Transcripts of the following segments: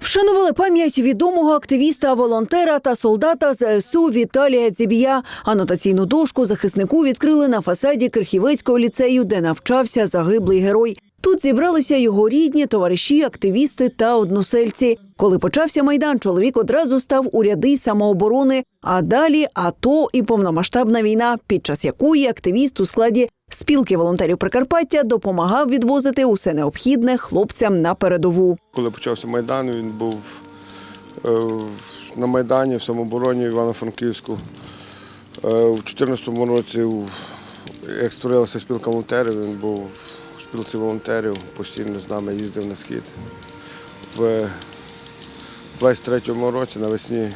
Вшанували пам'ять відомого активіста, волонтера та солдата ЗСУ Віталія Дзібія. Анотаційну дошку захиснику відкрили на фасаді Крихівецького ліцею, де навчався загиблий герой. Тут зібралися його рідні, товариші, активісти та односельці. Коли почався майдан, чоловік одразу став у ряди самооборони. А далі АТО і повномасштабна війна, під час якої активіст у складі спілки волонтерів Прикарпаття допомагав відвозити усе необхідне хлопцям на передову. Коли почався Майдан, він був е, на Майдані в самообороні Івано-Франківську. Е, У 2014 році, як створилася спілка волонтерів, він був у спілці волонтерів, постійно з нами їздив на схід. В 23-му році навесні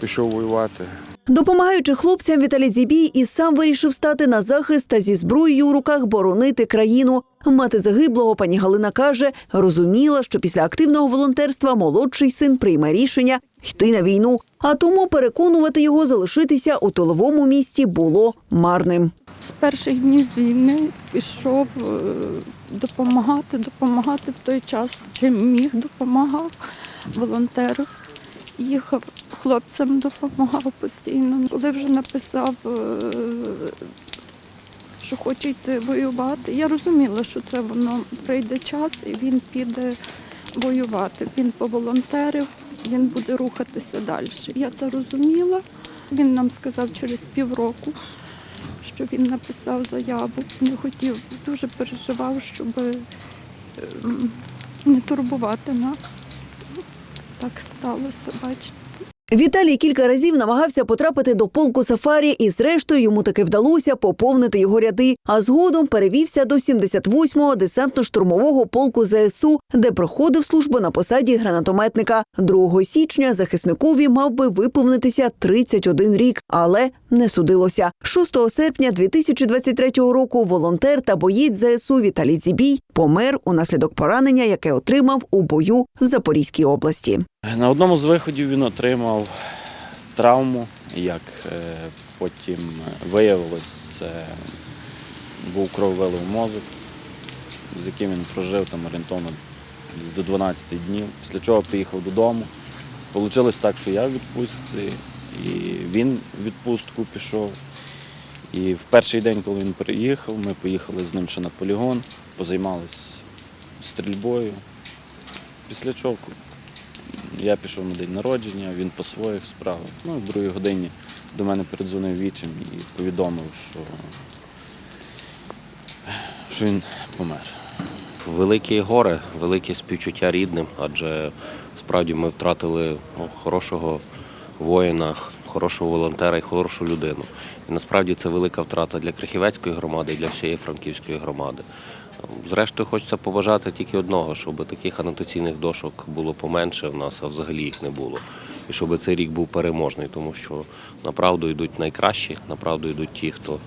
пішов воювати. Допомагаючи хлопцям, Віталій Дзібій і сам вирішив стати на захист та зі зброєю у руках боронити країну. Мати загиблого пані Галина каже, розуміла, що після активного волонтерства молодший син прийме рішення йти на війну, а тому переконувати його залишитися у тиловому місті було марним. З перших днів війни пішов е, допомагати, допомагати в той час, чим міг, допомагав волонтерів. Їхав хлопцям, допомагав постійно. Коли вже написав, е, що хоче йти воювати, я розуміла, що це воно прийде час і він піде воювати. Він поволонтерив, він буде рухатися далі. Я це розуміла. Він нам сказав через півроку що він написав заяву. Не хотів, дуже переживав, щоб ем, не турбувати нас. Так сталося, бачите. Віталій кілька разів намагався потрапити до полку сафарі, і зрештою йому таки вдалося поповнити його ряди. А згодом перевівся до 78-го десантно-штурмового полку ЗСУ, де проходив службу на посаді гранатометника. 2 січня захисникові мав би виповнитися 31 рік, але не судилося. 6 серпня 2023 року волонтер та боєць ЗСУ Віталій Дзібій помер унаслідок поранення, яке отримав у бою в Запорізькій області. На одному з виходів він отримав травму, як е, потім виявилось, це був крововилив мозок, з яким він прожив там орієнтовно до 12 днів, після чого приїхав додому. Получилось так, що я в відпустці, і він в відпустку пішов. І в перший день, коли він приїхав, ми поїхали з ним ще на полігон, позаймалися стрільбою. Після чого я пішов на день народження, він по своїх справах. Ну, в другій годині до мене передзвонив вічим і повідомив, що, що він помер. Великі горе, велике співчуття рідним, адже справді ми втратили ну, хорошого воїна, хорошого волонтера і хорошу людину. І насправді це велика втрата для Крихівецької громади і для всієї Франківської громади. Зрештою, хочеться побажати тільки одного, щоб таких анотаційних дошок було поменше в нас, а взагалі їх не було. І щоб цей рік був переможний, тому що направду йдуть найкращі, направду йдуть ті, хто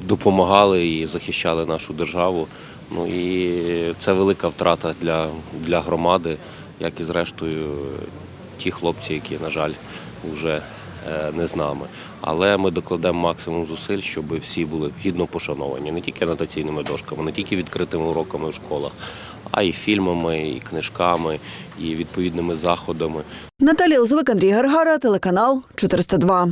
допомагали і захищали нашу державу. Ну і це велика втрата для, для громади, як і зрештою ті хлопці, які, на жаль, вже е, не з нами. Але ми докладемо максимум зусиль, щоб всі були гідно пошановані, не тільки анотаційними дошками, не тільки відкритими уроками в школах, а й фільмами, і книжками, і відповідними заходами. Наталія Лозовик, Андрій Гаргара, телеканал 402.